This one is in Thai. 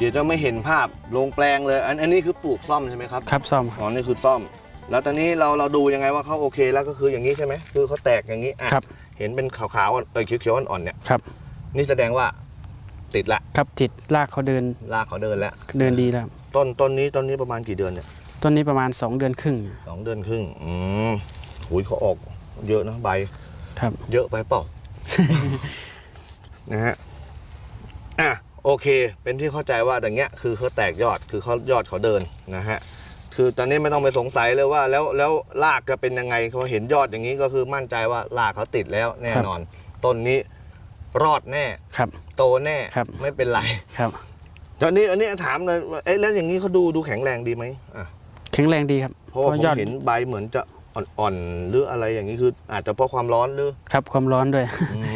ดี๋ยวจะไม่เห็นภาพลงแปลงเลย อันอันนี้คือปลูกซ่อมใช่ไหมครับครับซ่อมคอ๋รับอนี่คือซ่อม แล้วตอนนี้เราเราดูยังไงว่าเขาโอเคแล้วก็คืออย่างนี้ใช่ไหมคือเขาแตกอย่างนี้อะครับเห็นเป็นขาวๆอ่อนเออเขียวๆอ่อนๆเนี่ยครับนี่แสดงว่าติดละครับจิตลากเขาเดินรากเขาเดินแล้วเดินดีแล้วครับต้นต้นนี้ต้นนี้ประมาณกี่เดือนเนี่ยต้นนี้ประมาณ 2 เดือนครึ่งสองเดือนครึ่งอืมหุยเขาออกเยอะนะใบ ครับ เยอะไปเปล่า นะฮะอะ โอเค เป็นที่เข้าใจว่าอย่างเงี้ยคือเขาแตกยอดคือเขายอดเขาเดินนะฮะคือตอนนี้ไม่ต้องไปสงสัยเลยว่า แล้วแล้วรากจะเป็นยังไงเขาเห็นยอดอย่างนี้ก็คือมั่นใจว่ารากเขาติดแล้วแน่นอน ต้นนี้รอดแน่ครับ โตแน่ครับไม่เป็นไรครับตอนนี้อันนี้ถามเลยว่าเอ๊ะแล้วอย่างนี้เขาดูดูแข็งแรงดีไหมอะแข็งแรงดีครับเพราะว่าผมยอดเห็นใบเหมือนจะอ่อนๆหรืออะไรอย่างนี้คืออาจจะเพราะความร้อนหรือครับความร้อนด้วยอืม